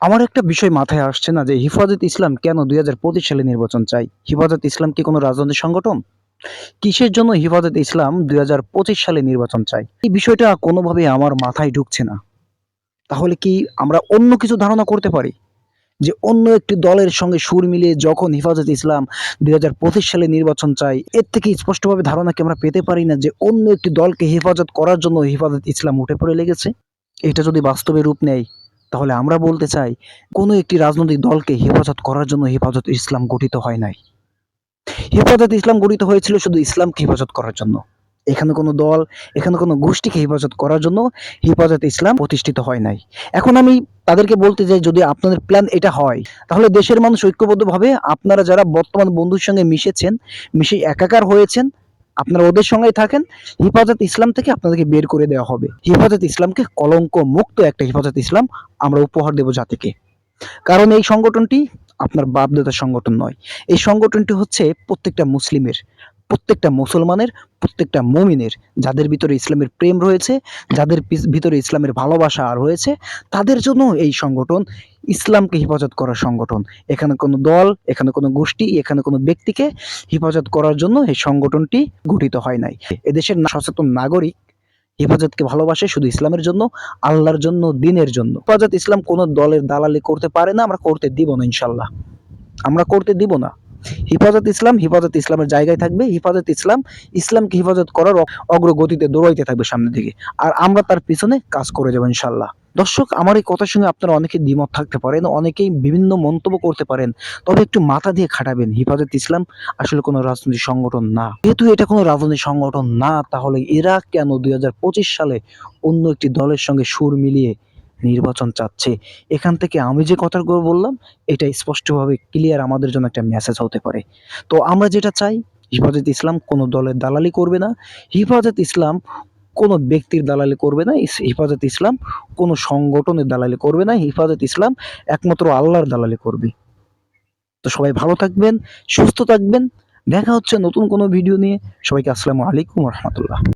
আমার একটা বিষয় মাথায় আসছে না যে হিফাজত ইসলাম কেন দুই হাজার পঁচিশ সালে নির্বাচন চাই হিফাজত ইসলাম কি কোনো রাজনৈতিক সংগঠন? কিসের জন্য হিফাজত ইসলাম দুই হাজার পঁচিশ সালে নির্বাচন চাই এই বিষয়টা কোনোভাবে আমার মাথায় ঢুকছে না। তাহলে কি আমরা অন্য কিছু ধারণা করতে পারি? যে অন্য একটি দলের সঙ্গে সুর মিলিয়ে যখন হিফাজত ইসলাম দুই হাজার পঁচিশ সালে নির্বাচন চাই এর থেকে স্পষ্টভাবে ধারণা কি আমরা পেতে পারি না যে অন্য একটি দলকে হেফাজত করার জন্য হিফাজত ইসলাম উঠে পড়ে লেগেছে? এটা যদি বাস্তবে রূপ নেয় তাহলে আমরা বলতে চাই, কোনো একটি রাজনৈতিক দলকে হেফাজত করার জন্য হেফাজত ইসলাম গঠিত হয় নাই। হেফাজত ইসলাম গঠিত হয়েছিল শুধু ইসলামকে হেফাজত করার জন্য। এখানে কোনো দল, এখানে কোনো গোষ্ঠীকে হেফাজত করার জন্য হেফাজত ইসলাম প্রতিষ্ঠিত হয় নাই। এখন আমি তাদেরকে বলতে চাই, যদি আপনাদের প্ল্যান এটা হয়, তাহলে দেশের মানুষ ঐক্যবদ্ধভাবে আপনারা যারা বর্তমান বন্ধুর সঙ্গে মিশেছেন, মিশে একাকার হয়েছেন আপনারা ওদের সঙ্গেই থাকেন। হিফাজত ইসলাম থেকে আপনাদেরকে বের করে দেওয়া হবে। হিফাজত ইসলামকে কলঙ্ক মুক্ত একটা হিফাজত ইসলাম আমরা উপহার দেব জাতিকে। কারণ এই সংগঠনটি আপনার বাপদাদার সংগঠন নয়। এই সংগঠনটি হচ্ছে প্রত্যেকটা মুসলিমের প্রত্যেকটা মুসলমানের, প্রত্যেকটা মমিনের, যাদের ভিতরে ইসলামের প্রেম রয়েছে, যাদের ভিতরে ইসলামের ভালোবাসা আর রয়েছে, তাদের জন্য এই সংগঠন ইসলামকে হেফাজত করার সংগঠন। এখানে কোনো দল, এখানে কোনো গোষ্ঠী, এখানে কোনো ব্যক্তিকে হেফাজত করার জন্য এই সংগঠনটি গঠিত হয় নাই। এদেশের সচেতন নাগরিক হেফাজতকে ভালোবাসে শুধু ইসলামের জন্য, আল্লাহর জন্য, দিনের জন্য। হেফাজত ইসলাম কোনো দলের দালালি করতে পারে না, আমরা করতে দিব না ইনশাল্লাহ। আমরা করতে দিব না। হিফাজত ইসলাম, হিফাজত ইসলামের জায়গায় থাকবে। হিফাজত ইসলাম, ইসলামকে হিফাজত করার অগ্রগতিতে দৌড়াইতে থাকবে সামনের দিকে। আর আমরা তার পিছনে কাজ করে যাব ইনশাল্লাহ দর্শক, আমার এই কথার সঙ্গে আপনারা অনেকে দ্বিমত থাকতে পারেন, অনেকেই বিভিন্ন মন্তব্য করতে পারেন, তবে একটু মাথা দিয়ে খাটাবেন। হিফাজত ইসলাম আসলে কোনো রাজনৈতিক সংগঠন না। যেহেতু এটা কোনো রাজনৈতিক সংগঠন না, তাহলে এরা কেন দুই হাজার পঁচিশ সালে অন্য একটি দলের সঙ্গে সুর মিলিয়ে নির্বাচন চাচ্ছে। এখান থেকে আমি যে কথাগুলো বললাম, এটা স্পষ্টভাবে ক্লিয়ার আমাদের জন্য একটা মেসেজ হতে পারে। তো আমরা যেটা চাই, হিফাজত ইসলাম কোনো দলের দালালি করবে না। হিফাজত ইসলাম কোনো ব্যক্তির দালালি করবে না। হিফাজত ইসলাম কোনো সংগঠনের দালালি করবে না। হিফাজত ইসলাম একমাত্র আল্লাহর দালালি করবে। তো সবাই ভালো থাকবেন, সুস্থ থাকবেন। দেখা হচ্ছে নতুন কোনো ভিডিও নিয়ে। সবাইকে আসসালামু আলাইকুম রহমতুল্লাহ।